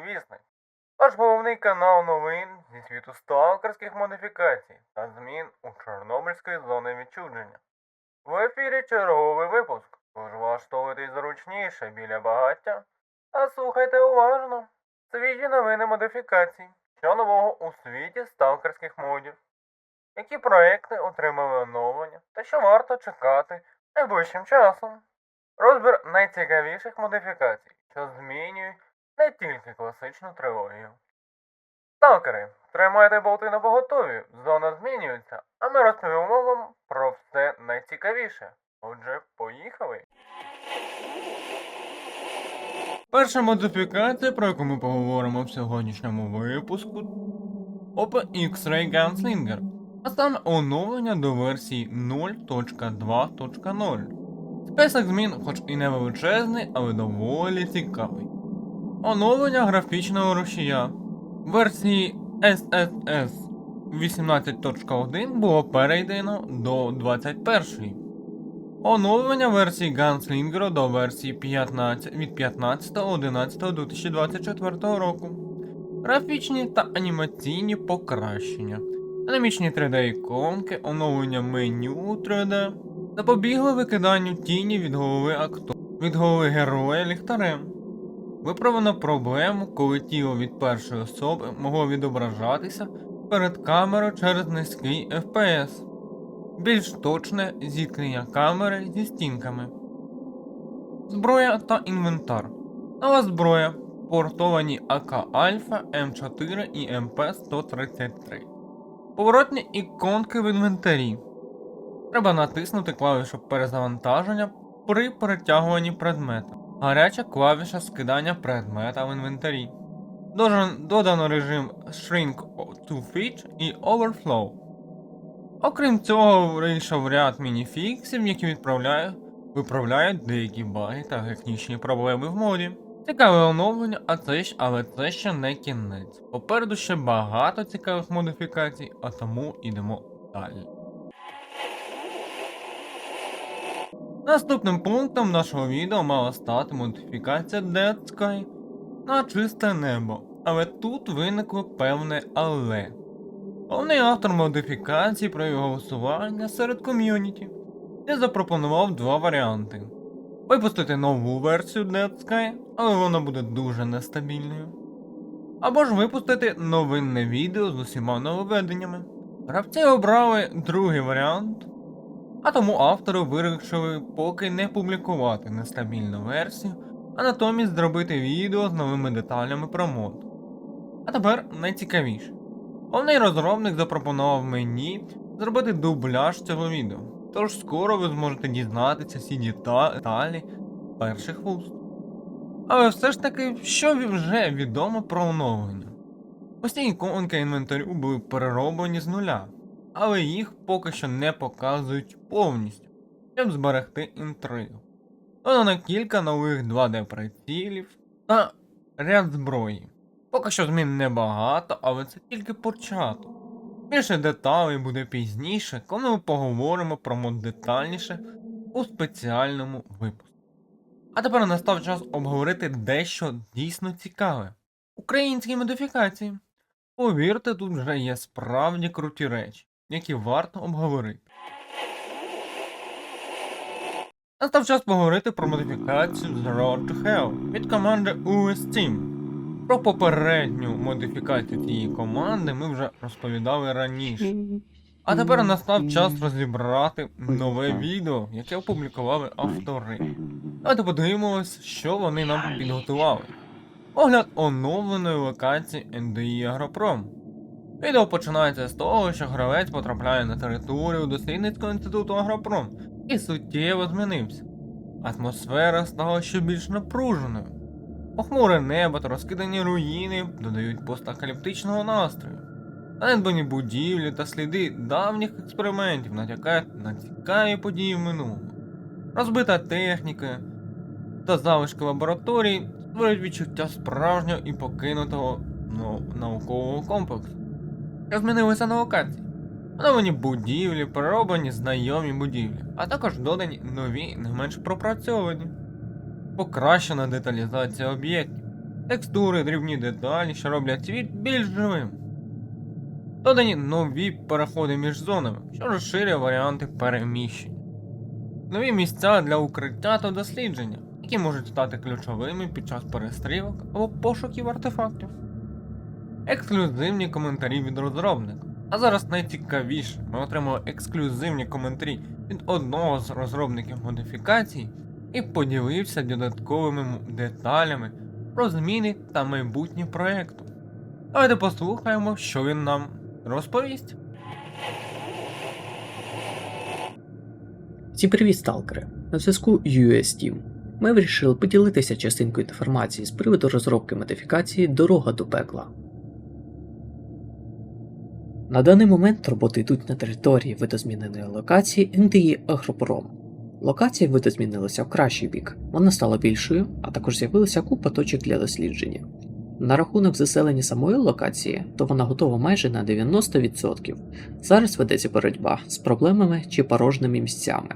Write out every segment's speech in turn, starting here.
вісник. Ваш головний канал новин зі світу сталкерських модифікацій та змін у Чорнобильської зони відчудження. В ефірі черговий випуск, тож влаштовуйтесь зручніше біля багаття, а слухайте уважно. Свіжі новини модифікацій, що нового у світі сталкерських модів, які проекти отримали оновлення та що варто чекати найближчим часом. Розбір найцікавіших модифікацій, що змінюють не тільки класичну трилогію. Сталкери, тримайте болти на поготові, зона змінюється, а ми розповімо вам про все найцікавіше. Отже, поїхали! Перша модифікація, про яку ми поговоримо в сьогоднішньому випуску, Opel X-Ray Gunslinger, а саме оновлення до версії 0.2.0. Список змін, хоч і не величезний, але доволі цікавий. Оновлення графічного рушія. Версії SSS 18.1 було перейдено до 21. Оновлення версії Gunslinger до версії 15 від 15.11.2024 року. Графічні та анімаційні покращення. Динамічні 3D-іконки, оновлення меню 3D. Запобігли викиданню тіні від голови актора, від голови героя ліхтарем. Виправлено проблему, коли тіло від першої особи могло відображатися перед камерою через низький FPS. Більш точне зіткнення камери зі стінками. Зброя та інвентар. Нова зброя. Портовані АК Альфа, М4 і МП-133. Поворотні іконки в інвентарі. Треба натиснути клавішу перезавантаження при перетягуванні предмета. Гаряча клавіша скидання предмета в інвентарі. Додано режим Shrink to Fit і Overflow. Окрім цього, вийшов ряд мініфіксів, які виправляють деякі баги та технічні проблеми в моді. Цікаве оновлення, а це ж, але це ще не кінець. Попереду ще багато цікавих модифікацій, а тому йдемо далі. Наступним пунктом нашого відео мала стати модифікація Dead Sky на чисте небо. Але тут виникло певне але. Головний автор модифікації провів голосування серед ком'юніті і запропонував два варіанти: випустити нову версію Dead Sky, але вона буде дуже нестабільною. Або ж випустити новинне відео з усіма нововведеннями. Гравці обрали другий варіант, а тому автори вирішили поки не публікувати нестабільну версію, а натомість зробити відео з новими деталями про мод. А тепер найцікавіше. Головний розробник запропонував мені зробити дубляж цього відео, тож скоро ви зможете дізнатися всі деталі перших вуст. Але все ж таки, що вже відомо про оновлення? Усі іконки інвентарю були перероблені з нуля, але їх поки що не показують повністю, щоб зберегти інтригу. Додано кілька нових 2D прицілів та ряд зброї. Поки що змін небагато, але це тільки початок. Більше деталей буде пізніше, коли ми поговоримо про мод детальніше у спеціальному випуску. А тепер настав час обговорити дещо дійсно цікаве. Українські модифікації. Повірте, тут вже є справді круті речі, які варто обговорити. Настав час поговорити про модифікацію The Road to Hell від команди US Team. Про попередню модифікацію цієї команди ми вже розповідали раніше. А тепер настав час розібрати нове відео, яке опублікували автори. Давайте подивимось, що вони нам підготували. Огляд оновленої локації NDI Агропром. Відео починається з того, що гравець потрапляє на територію дослідницького інституту Агропром і суттєво змінився. Атмосфера стала ще більш напруженою. Похмуре небо та розкидані руїни додають постакаліптичного настрою. Занедбані будівлі та сліди давніх експериментів натякають на цікаві події в минулому. Розбита техніка та залишки лабораторій створюють відчуття справжнього і покинутого ну, наукового комплексу. Що змінилося на локації? Оновлені будівлі, перероблені знайомі будівлі, а також додані нові, не менш пропрацьовані. покращена деталізація об'єктів, текстури, дрібні деталі, що роблять світ більш живим. Додані нові переходи між зонами, що розширює варіанти переміщень. Нові місця для укриття та дослідження, які можуть стати ключовими під час перестрілок або пошуків артефактів. Ексклюзивні коментарі від розробника. А зараз найцікавіше, ми отримали ексклюзивні коментарі від одного з розробників модифікацій і поділився додатковими деталями про зміни та майбутнє проєкту. Давайте послухаємо, що він нам розповість. Всім привіт, сталкери! На зв'язку US Team. Ми вирішили поділитися частинкою інформації з приводу розробки модифікації Дорога до пекла. На даний момент роботи йдуть на території видозміненої локації НДІ Агропром. Локація видозмінилася в кращий бік, вона стала більшою, а також з'явилася купа точок для дослідження. На рахунок заселення самої локації, то вона готова майже на 90%. Зараз ведеться боротьба з проблемами чи порожніми місцями.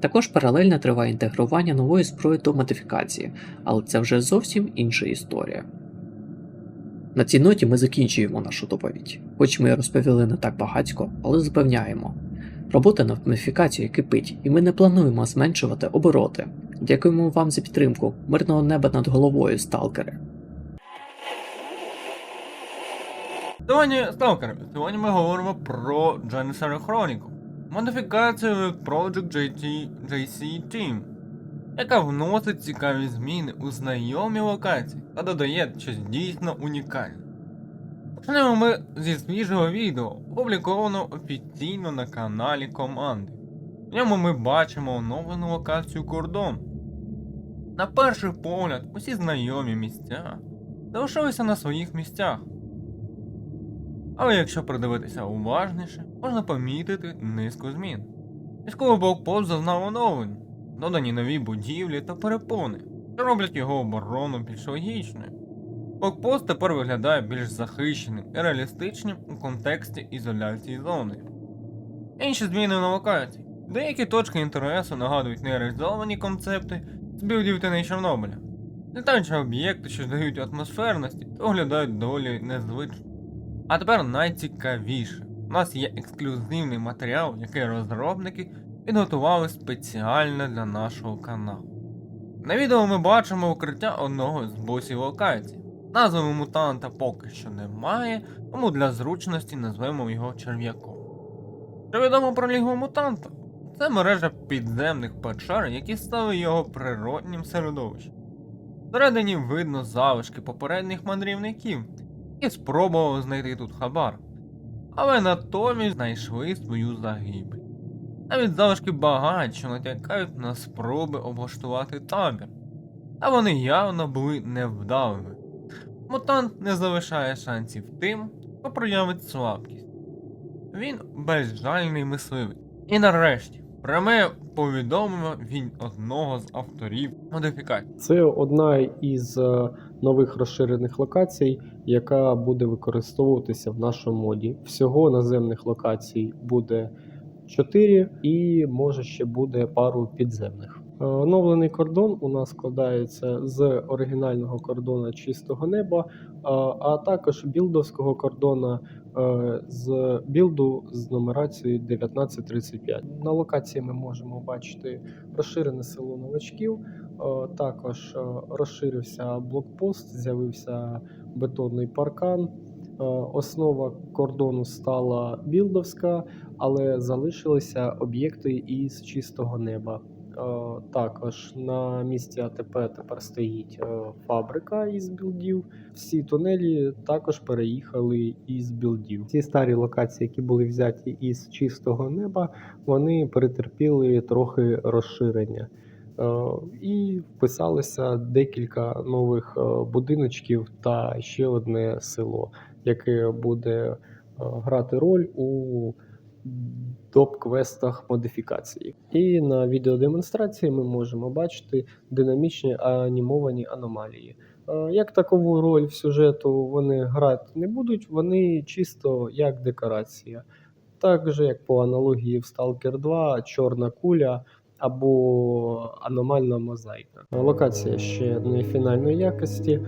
Також паралельно триває інтегрування нової зброї до модифікації, але це вже зовсім інша історія. На цій ноті ми закінчуємо нашу доповідь, хоч ми розповіли не так багатько, але запевняємо. Робота над модифікацією кипить, і ми не плануємо зменшувати обороти. Дякуємо вам за підтримку, мирного неба над головою, сталкери. Сьогодні, сталкери, сьогодні ми говоримо про Janissary Chronicle, модифікацію Project JT, JC Team, яка вносить цікаві зміни у знайомі локації та додає щось дійсно унікальне. Почнемо ми зі свіжого відео, опубліковано офіційно на каналі команди. В ньому ми бачимо оновлену локацію кордон. На перший погляд, усі знайомі місця залишилися на своїх місцях. Але якщо придивитися уважніше, можна помітити низку змін. Військовий блокпост зазнав оновлень, додані нові будівлі та перепони, що роблять його оборону більш логічною. Блокпост тепер виглядає більш захищеним і реалістичним у контексті ізоляції зони. Інші зміни на локації. Деякі точки інтересу нагадують нереалізовані концепти з білдів тіней Чорнобиля. Літаючі об'єкти, що дають атмосферності, та виглядають доволі незвично. А тепер найцікавіше. У нас є ексклюзивний матеріал, який розробники підготували спеціально для нашого каналу. На відео ми бачимо укриття одного з босів локації. Назви мутанта поки що немає, тому для зручності назвемо його черв'яком. Що відомо про лігу мутанта? Це мережа підземних печер, які стали його природнім середовищем. Всередині видно залишки попередніх мандрівників, і спробував знайти тут хабар. Але натомість знайшли свою загибель. Навіть залишки багать, що натякають на спроби облаштувати табір. А вони явно були невдалими. Мутант не залишає шансів тим, хто проявить слабкість. Він безжальний мисливець. І нарешті, пряме повідомлення від одного з авторів модифікації. Це одна із е, нових розширених локацій, яка буде використовуватися в нашому моді. Всього наземних локацій буде 4 і може ще буде пару підземних. Е, Оновлений кордон у нас складається з оригінального кордона чистого неба, е, а також білдовського кордона е, з білду з нумерацією 1935. На локації ми можемо бачити розширене село новачків. Також розширився блокпост, з'явився бетонний паркан. Е, Основа кордону стала білдовська, але залишилися об'єкти із чистого неба. Е, Також на місці АТП тепер стоїть е, фабрика із білдів. Всі тунелі також переїхали із білдів. Ці старі локації, які були взяті із чистого неба, вони перетерпіли трохи розширення. І вписалося декілька нових будиночків та ще одне село, яке буде е, грати роль у доп-квестах модифікації. І на відеодемонстрації ми можемо бачити динамічні анімовані аномалії. Е, Як такову роль в сюжету вони грати не будуть, вони чисто як декорація. Так же, як по аналогії в Stalker 2, чорна куля або аномальна мозаїка. Локація ще не фінальної якості,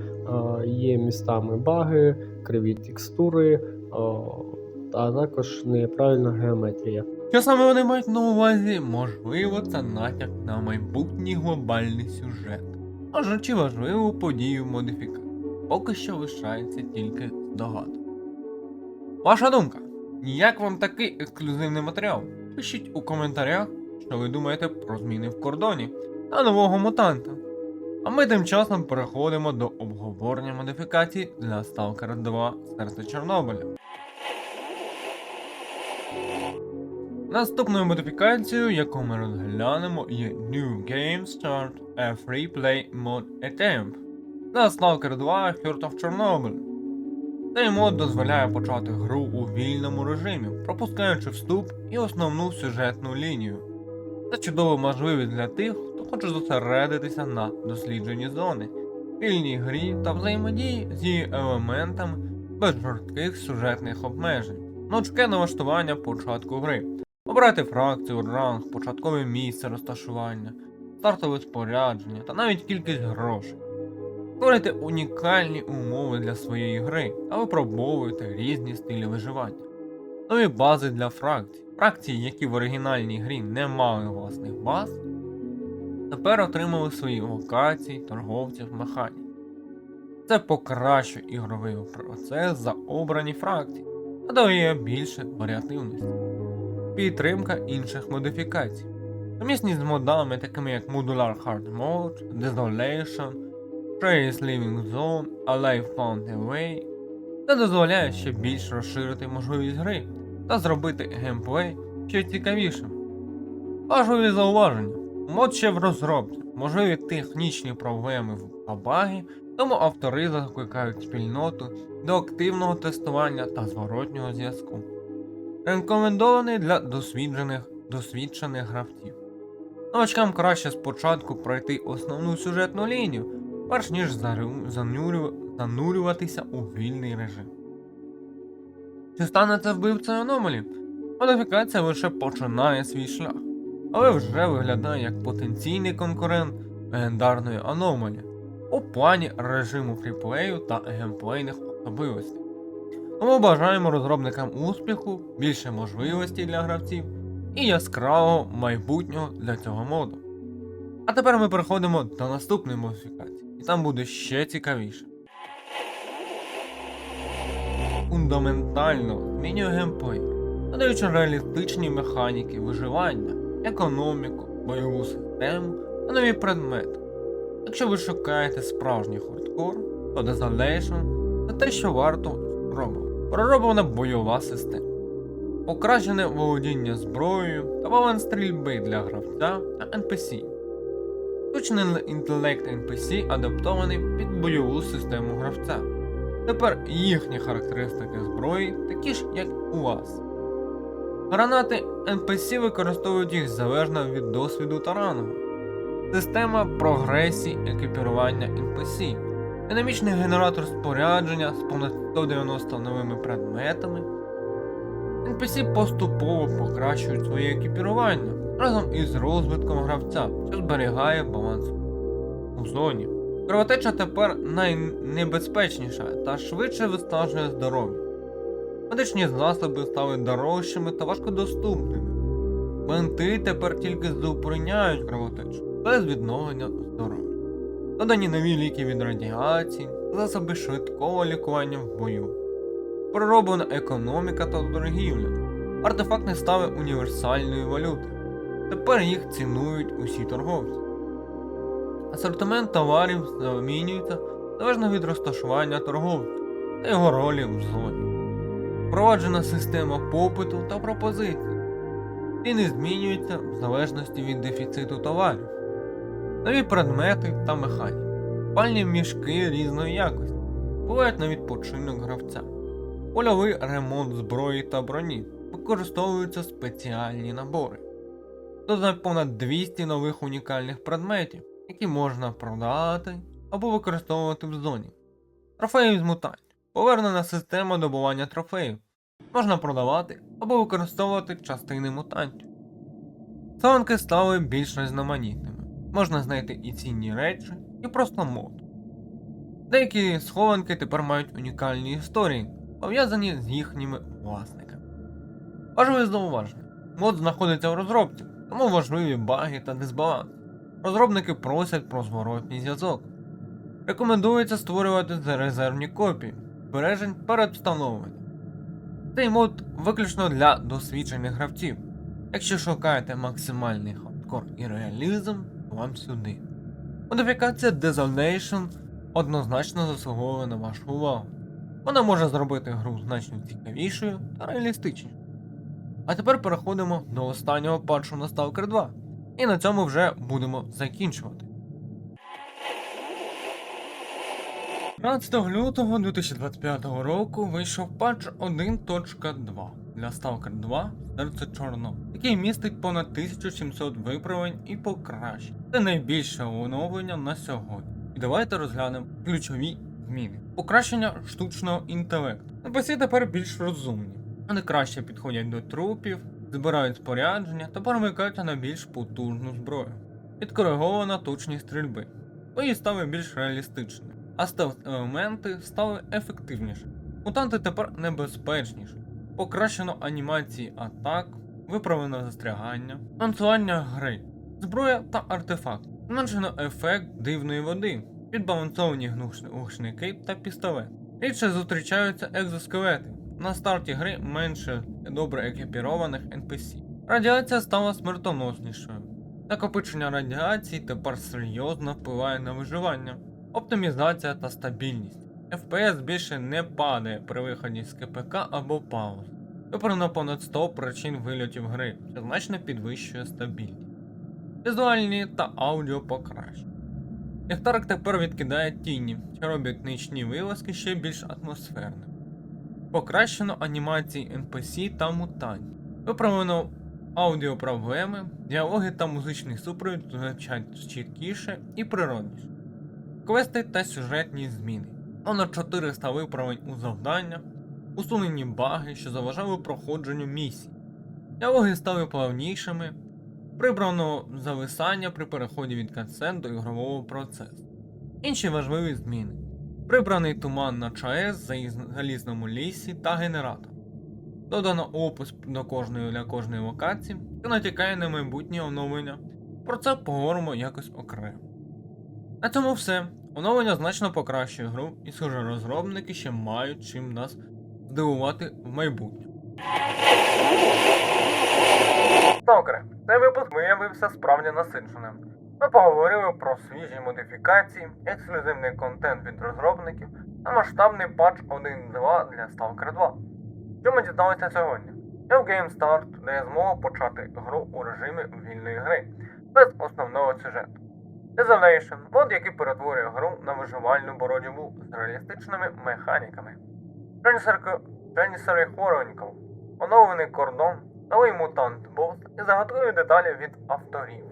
є містами баги, криві текстури, а, а також неправильна геометрія. Що саме вони мають на увазі? Можливо, це натяк на майбутній глобальний сюжет. Може, чи важливу подію модифікації. Поки що лишається тільки здогадка. Ваша думка? Як вам такий ексклюзивний матеріал? Пишіть у коментарях, що ви думаєте про зміни в кордоні та нового мутанта. А ми тим часом переходимо до обговорення модифікацій для Stalker 2 Серце Чорнобиля. Наступною модифікацією, яку ми розглянемо, є New Game Start a Free Play Mod Attempt на Stalker 2 Heart of Chernobyl. Цей мод дозволяє почати гру у вільному режимі, пропускаючи вступ і основну сюжетну лінію. Це чудова можливість для тих, хто хоче зосередитися на дослідженні зони, вільній грі та взаємодії з її елементами без жорстких сюжетних обмежень, гнучке налаштування початку гри. Обрати фракцію, ранг, початкове місце розташування, стартове спорядження та навіть кількість грошей. Створюйте унікальні умови для своєї гри та випробовуйте різні стилі виживання. Нові бази для фракцій. Фракції, які в оригінальній грі не мали власних баз, тепер отримали свої локації, торговців, механік. Це покращує ігровий процес за обрані фракції та дає більше варіативності підтримка інших модифікацій. Сумісність з модами, такими як Modular Hard Mode, Desolation, Trace Living Zone, Alive Found a Way, це дозволяє ще більш розширити можливість гри та зробити геймплей ще цікавішим. Важливі зауваження. Мод ще в розробці, можливі технічні проблеми та баги, тому автори закликають спільноту до активного тестування та зворотнього зв'язку. Рекомендований для досвідчених, досвідчених гравців. Новачкам краще спочатку пройти основну сюжетну лінію, перш ніж занурюватися у вільний режим. Чи стане це вбивцею аномалі? Модифікація лише починає свій шлях, але вже виглядає як потенційний конкурент легендарної аномалі у плані режиму фріплею та геймплейних особливостей. Тому бажаємо розробникам успіху, більше можливостей для гравців і яскравого майбутнього для цього моду. А тепер ми переходимо до наступної модифікації, і там буде ще цікавіше. Фундаментально змінює геймплей, додаючи реалістичні механіки виживання, економіку, бойову систему та нові предмети. Якщо ви шукаєте справжній хардкор, то Desolation це те, що варто спробувати. Пророблена бойова система, покращене володіння зброєю та баланс стрільби для гравця та NPC. Штучний інтелект NPC адаптований під бойову систему гравця. Тепер їхні характеристики зброї такі ж, як у вас. Гранати NPC використовують їх залежно від досвіду та. Система прогресії екіпірування NPC. Динамічний генератор спорядження з понад 190 новими предметами. NPC поступово покращують своє екіпірування разом із розвитком гравця, що зберігає баланс у зоні. Кровотеча тепер найнебезпечніша та швидше виснажує здоров'я. Медичні засоби стали дорожчими та важкодоступними. Бенти тепер тільки зупиняють кровотечу без відновлення здоров'я. Додані нові ліки від радіації, засоби швидкого лікування в бою. Пророблена економіка та торгівля. Артефакти стали універсальною валютою. Тепер їх цінують усі торговці. Асортимент товарів змінюється залежно від розташування торговця та його ролі в зоні. Впроваджена система попиту та пропозицій. Ціни змінюються в залежності від дефіциту товарів. Нові предмети та механіки. Пальні мішки різної якості. Бувають на відпочинок гравця. Польовий ремонт зброї та броні. Використовуються спеціальні набори. Додано понад 200 нових унікальних предметів, які можна продати або використовувати в зоні. Трофеї з мутантів. Повернена система добування трофеїв. Можна продавати або використовувати частини мутантів. Схованки стали більш різноманітними. Можна знайти і цінні речі, і просто мод. Деякі схованки тепер мають унікальні історії, пов'язані з їхніми власниками. Важливе зауваження. Мод знаходиться в розробці, тому важливі баги та дисбаланс. Розробники просять про зворотній зв'язок. Рекомендується створювати резервні копії збережень перед встановленням. Цей мод виключно для досвідчених гравців. Якщо шукаєте максимальний хардкор і реалізм, то вам сюди. Модифікація Desolation однозначно заслуговує на вашу увагу. Вона може зробити гру значно цікавішою та реалістичнішою. А тепер переходимо до останнього патчу на Stalker 2. І на цьому вже будемо закінчувати. 15 лютого 2025 року вийшов патч 1.2 для Stalker 2 Серце Чорно, який містить понад 1700 виправлень і покращень. Це найбільше оновлення на сьогодні. І давайте розглянемо ключові зміни. Покращення штучного інтелекту. NPC тепер більш розумні. Вони краще підходять до трупів, збирають спорядження та перемикаються на більш потужну зброю. Підкоригована точність стрільби. Бої стали більш реалістичними, а стелс-елементи стали ефективнішими. Мутанти тепер небезпечніші. Покращено анімації атак, виправлено застрягання, танцювання гри, зброя та артефакт, зменшено ефект дивної води, підбалансовані глушники та пістолет. Рідше зустрічаються екзоскелети. На старті гри менше добре екіпірованих NPC. Радіація стала смертоноснішою. Накопичення радіації тепер серйозно впливає на виживання, оптимізація та стабільність. FPS більше не падає при виході з КПК або пауз. Вибрано понад 100 причин вильотів гри, що значно підвищує стабільність. Візуальні та аудіо покращення. Ліхтарик тепер відкидає тіні, що робить нічні вилазки ще більш атмосферними. Покращено анімації NPC та мутантів. Виправлено аудіопроблеми, діалоги та музичний супровід звучать чіткіше і природніше. Квести та сюжетні зміни. Понад 400 виправлень у завданнях, усунені баги, що заважали проходженню місій. Діалоги стали плавнішими, прибрано зависання при переході від катсцен до ігрового процесу. Інші важливі зміни. Прибраний туман на ЧАЕС, залізному лісі та генератор. Додано опис до кожної для кожної локації, що натякає на майбутнє оновлення. Про це поговоримо якось окремо. На цьому все. Оновлення значно покращує гру, і схоже, розробники ще мають чим нас здивувати в майбутньому. Сталкери, цей випуск виявився справді насиченим. Ми поговорили про свіжі модифікації, ексклюзивний контент від розробників та масштабний патч 1.2 для Stalker 2. Що ми дізналися сьогодні? Що в Game Start дає змогу почати гру у режимі вільної гри, без основного сюжету. Desolation – мод, який перетворює гру на виживальну боротьбу з реалістичними механіками. Janissary Janissary – оновлений кордон, новий мутант бос і загадкові деталі від авторів.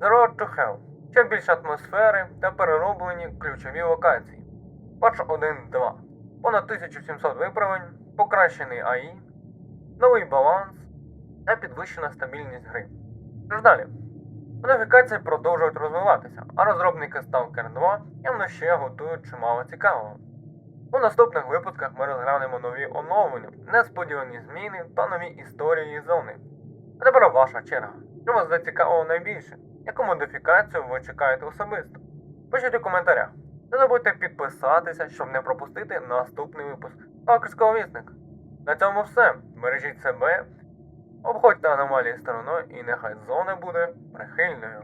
The Road to Hell – ще більше атмосфери та перероблені ключові локації. Патч 1.2 – понад 1700 виправлень, покращений АІ, новий баланс та підвищена стабільність гри. Що ж далі? Модифікації продовжують розвиватися, а розробники Stalker 2 явно ще готують чимало цікавого. У наступних випусках ми розглянемо нові оновлення, несподівані зміни та нові історії зони. А тепер ваша черга. Що вас зацікавило найбільше? Яку модифікацію ви чекаєте особисто? Пишіть у коментарях. Не забудьте підписатися, щоб не пропустити наступний випуск Акерського вісника. На цьому все. Бережіть себе, обходьте аномалії стороною і нехай зона буде прихильною.